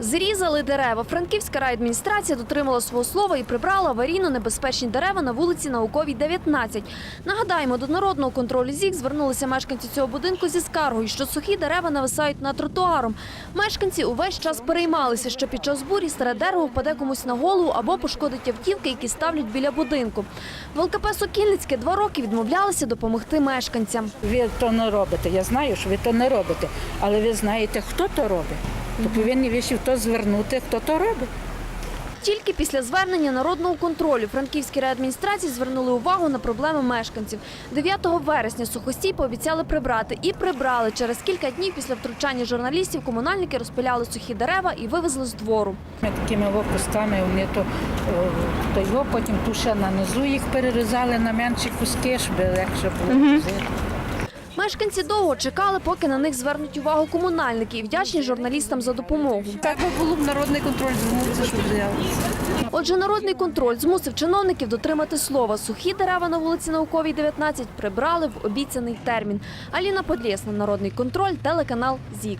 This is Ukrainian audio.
Зрізали дерева. Франківська райадміністрація дотримала свого слова і прибрала аварійно небезпечні дерева на вулиці Науковій, 19. Нагадаємо, до народного контролю ЗІК звернулися мешканці цього будинку зі скаргою, що сухі дерева нависають над тротуаром. Мешканці увесь час переймалися, що під час бурі старе дерево впаде комусь на голову або пошкодить автівки, які ставлять біля будинку. В ЛКП Сокільницьке два роки відмовлялися допомогти мешканцям. Ви то не робите. Я знаю, що ви то не робите, але ви знаєте, хто то робить. То повинні ви ще в то звернути, хто то робить. Тільки після звернення народного контролю франківські райадміністрації звернули увагу на проблеми мешканців. 9 вересня сухостій пообіцяли прибрати і прибрали. Через кілька днів після втручання журналістів комунальники розпиляли сухі дерева і вивезли з двору. Ми такими кусками вони то, то його потім ту ще нанизу їх перерізали на менші куски, щоб легше було. возити. Мешканці довго чекали, поки на них звернуть увагу комунальники і вдячні журналістам за допомогу. Так би було б народний контроль звернувся, щоб взяли. Отже, народний контроль змусив чиновників дотримати слова. Сухі дерева на вулиці Науковій, 19 прибрали в обіцяний термін. Аліна Подлєсна, народний контроль, телеканал ЗІК.